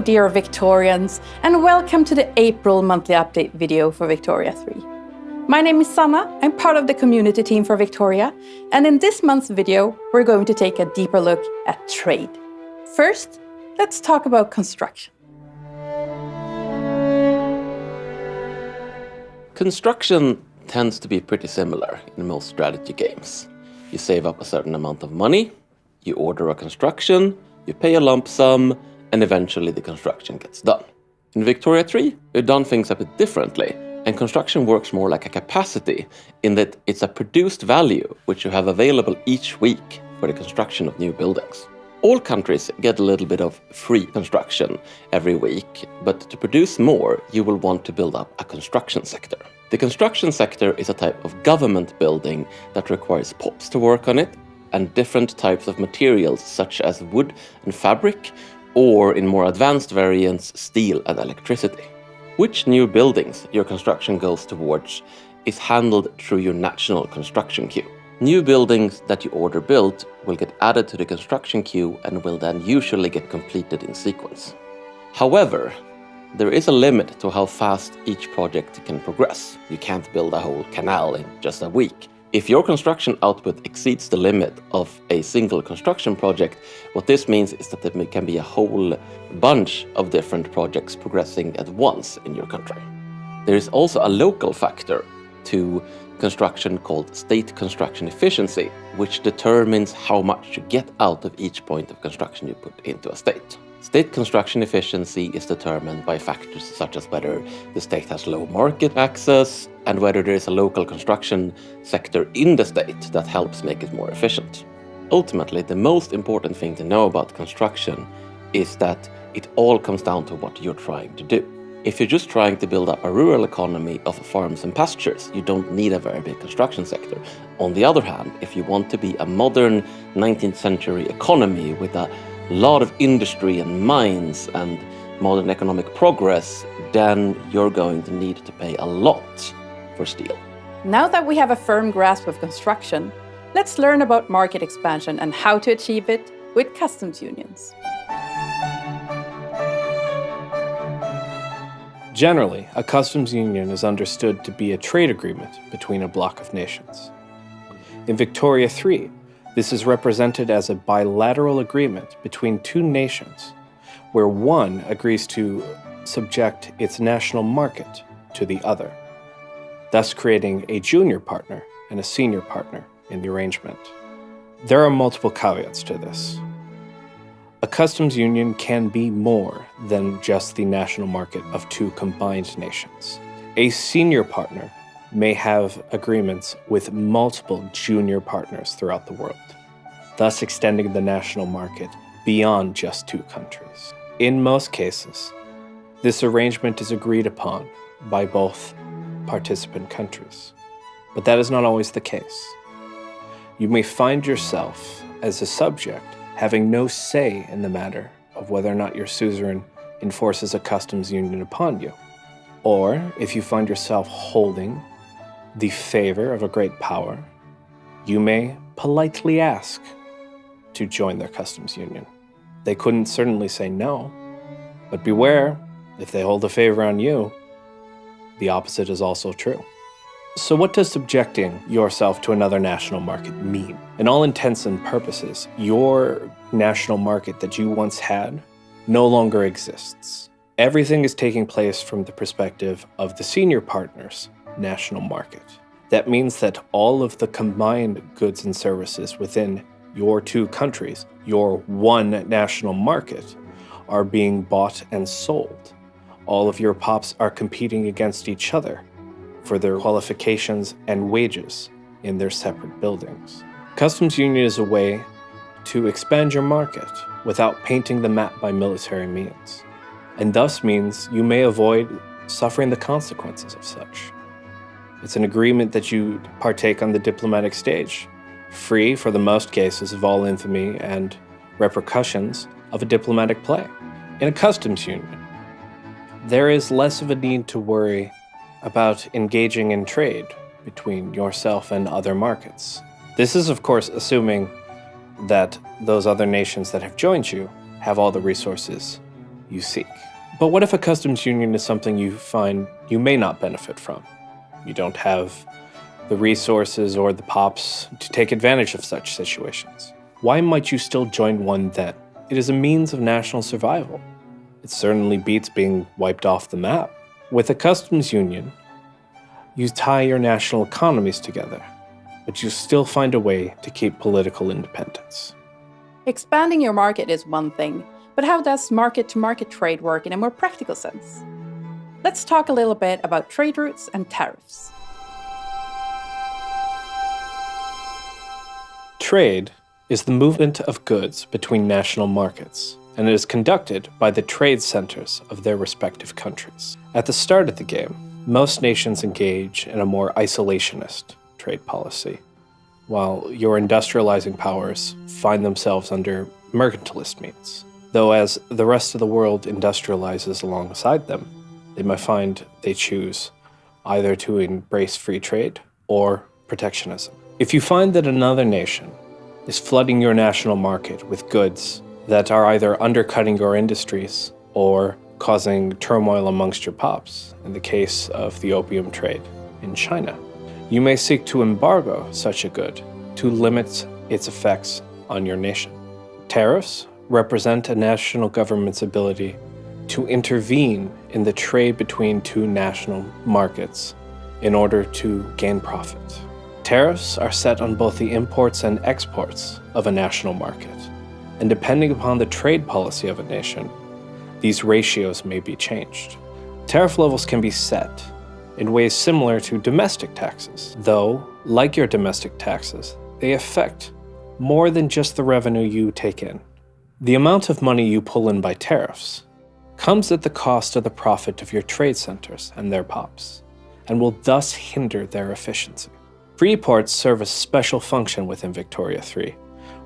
Dear Victorians, and welcome to the April monthly update video for Victoria 3. My name is Sanna, I'm part of the community team for Victoria, and in this month's video, we're going to take a deeper look at trade. First, let's talk about construction. Construction tends to be pretty similar in most strategy games. You save up a certain amount of money, you order a construction, you pay a lump sum, and eventually the construction gets done. In Victoria 3, we've done things a bit differently, and construction works more like a capacity in that it's a produced value which you have available each week for the construction of new buildings. All countries get a little bit of free construction every week, but to produce more, you will want to build up a construction sector. The construction sector is a type of government building that requires POPs to work on it and different types of materials such as wood and fabric or in more advanced variants, steel and electricity. Which new buildings your construction goes towards is handled through your national construction queue. New buildings that you order built will get added to the construction queue and will then usually get completed in sequence. However, there is a limit to how fast each project can progress. You can't build a whole canal in just a week. If your construction output exceeds the limit of a single construction project, what this means is that there can be a whole bunch of different projects progressing at once in your country. There is also a local factor to construction called state construction efficiency, which determines how much you get out of each point of construction you put into a state. State construction efficiency is determined by factors such as whether the state has low market access and whether there is a local construction sector in the state that helps make it more efficient. Ultimately, the most important thing to know about construction is that it all comes down to what you're trying to do. If you're just trying to build up a rural economy of farms and pastures, you don't need a very big construction sector. On the other hand, if you want to be a modern 19th century economy with a lot of industry and mines and modern economic progress, then you're going to need to pay a lot for steel. Now that we have a firm grasp of construction, let's learn about market expansion and how to achieve it with customs unions. Generally, a customs union is understood to be a trade agreement between a bloc of nations. In Victoria 3, this is represented as a bilateral agreement between two nations, where one agrees to subject its national market to the other, thus creating a junior partner and a senior partner in the arrangement. There are multiple caveats to this. A customs union can be more than just the national market of two combined nations. A senior partner may have agreements with multiple junior partners throughout the world, thus extending the national market beyond just two countries. In most cases, this arrangement is agreed upon by both participant countries, but that is not always the case. You may find yourself as a subject having no say in the matter of whether or not your suzerain enforces a customs union upon you. Or if you find yourself holding the favor of a great power, you may politely ask to join their customs union. They couldn't certainly say no, but beware, if they hold a favor on you, the opposite is also true. So, what does subjecting yourself to another national market mean? In all intents and purposes, your national market that you once had no longer exists. Everything is taking place from the perspective of the senior partner's national market. That means that all of the combined goods and services within your two countries, your one national market, are being bought and sold. All of your pops are competing against each other for their qualifications and wages in their separate buildings. Customs Union is a way to expand your market without painting the map by military means, and thus means you may avoid suffering the consequences of such. It's an agreement that you partake on the diplomatic stage, free for the most cases of all infamy and repercussions of a diplomatic play. In a customs union, there is less of a need to worry about engaging in trade between yourself and other markets. This is, of course, assuming that those other nations that have joined you have all the resources you seek. But what if a customs union is something you find you may not benefit from? You don't have the resources or the pops to take advantage of such situations. Why might you still join one then? It is a means of national survival. It certainly beats being wiped off the map. With a customs union, you tie your national economies together, but you still find a way to keep political independence. Expanding your market is one thing, but how does market to market trade work in a more practical sense? Let's talk a little bit about trade routes and tariffs. Trade is the movement of goods between national markets, and it is conducted by the trade centers of their respective countries. At the start of the game, most nations engage in a more isolationist trade policy, while your industrializing powers find themselves under mercantilist means. Though, as the rest of the world industrializes alongside them, they might find they choose either to embrace free trade or protectionism. If you find that another nation is flooding your national market with goods that are either undercutting your industries or causing turmoil amongst your pops, in the case of the opium trade in China, you may seek to embargo such a good to limit its effects on your nation. Tariffs represent a national government's ability to intervene in the trade between two national markets in order to gain profit. Tariffs are set on both the imports and exports of a national market, and depending upon the trade policy of a nation, these ratios may be changed. Tariff levels can be set in ways similar to domestic taxes, though, like your domestic taxes, they affect more than just the revenue you take in. The amount of money you pull in by tariffs comes at the cost of the profit of your trade centers and their pops, and will thus hinder their efficiency. Free ports serve a special function within Victoria 3,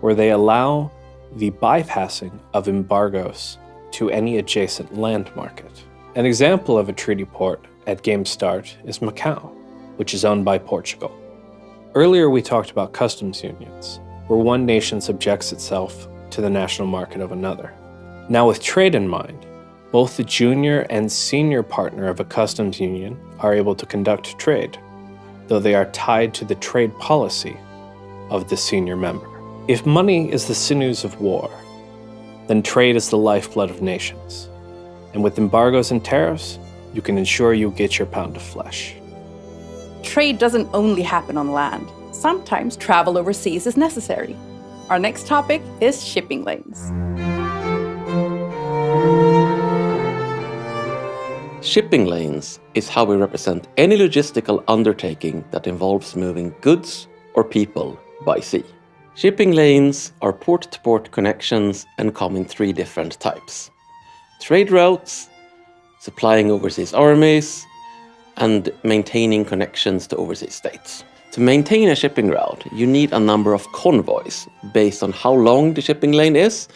where they allow the bypassing of embargoes to any adjacent land market. An example of a treaty port at game start is Macau, which is owned by Portugal. Earlier, we talked about customs unions, where one nation subjects itself to the national market of another. Now, with trade in mind, both the junior and senior partner of a customs union are able to conduct trade though they are tied to the trade policy of the senior member. If money is the sinews of war, then trade is the lifeblood of nations. And with embargoes and tariffs, you can ensure you get your pound of flesh. Trade doesn't only happen on land. Sometimes travel overseas is necessary. Our next topic is shipping lanes. Shipping lanes is how we represent any logistical undertaking that involves moving goods or people by sea. Shipping lanes are port to port connections and come in three different types trade routes, supplying overseas armies, and maintaining connections to overseas states. To maintain a shipping route, you need a number of convoys based on how long the shipping lane is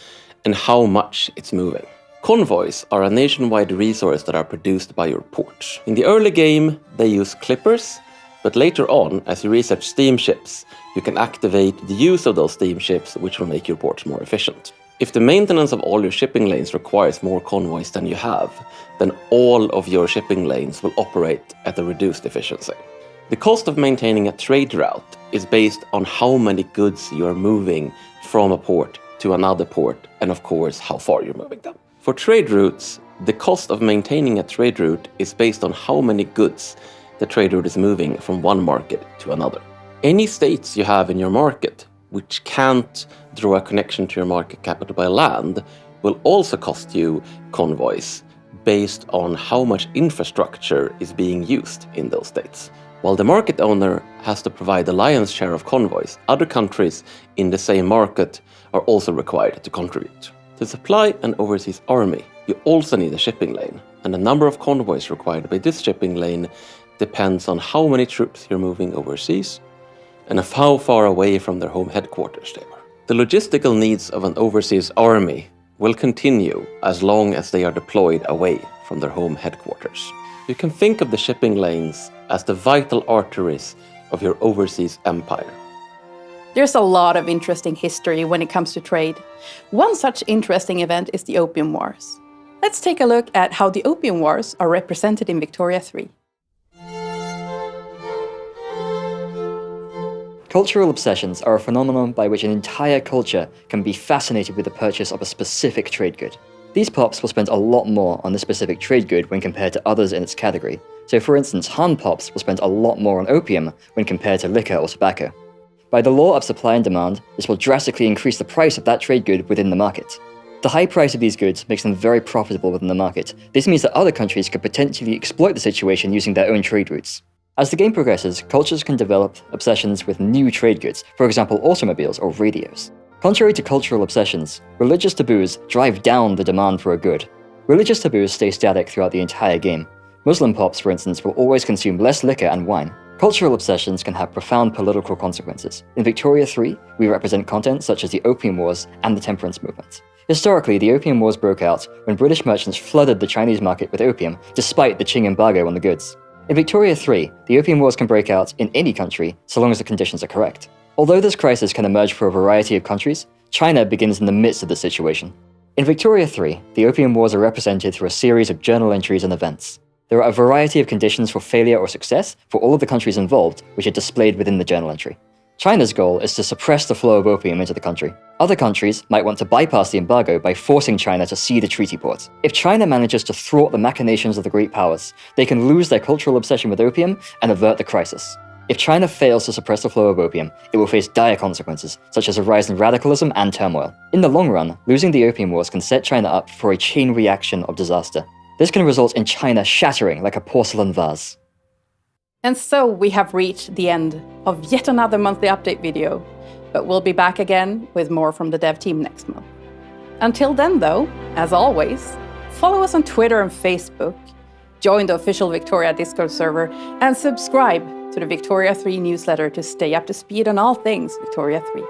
and how much it's moving. Convoys are a nationwide resource that are produced by your port. In the early game, they use clippers, but later on, as you research steamships, you can activate the use of those steamships, which will make your ports more efficient. If the maintenance of all your shipping lanes requires more convoys than you have, then all of your shipping lanes will operate at a reduced efficiency. The cost of maintaining a trade route is based on how many goods you are moving from a port to another port, and of course, how far you're moving them. For trade routes, the cost of maintaining a trade route is based on how many goods the trade route is moving from one market to another. Any states you have in your market which can't draw a connection to your market capital by land will also cost you convoys based on how much infrastructure is being used in those states. While the market owner has to provide the lion's share of convoys, other countries in the same market are also required to contribute. To supply an overseas army, you also need a shipping lane, and the number of convoys required by this shipping lane depends on how many troops you're moving overseas and of how far away from their home headquarters they are. The logistical needs of an overseas army will continue as long as they are deployed away from their home headquarters. You can think of the shipping lanes as the vital arteries of your overseas empire. There's a lot of interesting history when it comes to trade. One such interesting event is the Opium Wars. let's take a look at how the Opium Wars are represented in Victoria 3. Cultural obsessions are a phenomenon by which an entire culture can be fascinated with the purchase of a specific trade good. These pops will spend a lot more on this specific trade good when compared to others in its category. So, for instance, Han pops will spend a lot more on opium when compared to liquor or tobacco. By the law of supply and demand, this will drastically increase the price of that trade good within the market. The high price of these goods makes them very profitable within the market. This means that other countries could potentially exploit the situation using their own trade routes. As the game progresses, cultures can develop obsessions with new trade goods, for example, automobiles or radios. Contrary to cultural obsessions, religious taboos drive down the demand for a good. Religious taboos stay static throughout the entire game. Muslim pops, for instance, will always consume less liquor and wine. Cultural obsessions can have profound political consequences. In Victoria 3, we represent content such as the Opium Wars and the Temperance Movement. Historically, the Opium Wars broke out when British merchants flooded the Chinese market with opium, despite the Qing embargo on the goods. In Victoria 3, the Opium Wars can break out in any country so long as the conditions are correct. Although this crisis can emerge for a variety of countries, China begins in the midst of the situation. In Victoria 3, the Opium Wars are represented through a series of journal entries and events. There are a variety of conditions for failure or success for all of the countries involved, which are displayed within the journal entry. China's goal is to suppress the flow of opium into the country. Other countries might want to bypass the embargo by forcing China to cede the treaty port. If China manages to thwart the machinations of the great powers, they can lose their cultural obsession with opium and avert the crisis. If China fails to suppress the flow of opium, it will face dire consequences, such as a rise in radicalism and turmoil. In the long run, losing the Opium Wars can set China up for a chain reaction of disaster. This can result in China shattering like a porcelain vase. And so we have reached the end of yet another monthly update video, but we'll be back again with more from the dev team next month. Until then, though, as always, follow us on Twitter and Facebook, join the official Victoria Discord server, and subscribe to the Victoria 3 newsletter to stay up to speed on all things Victoria 3.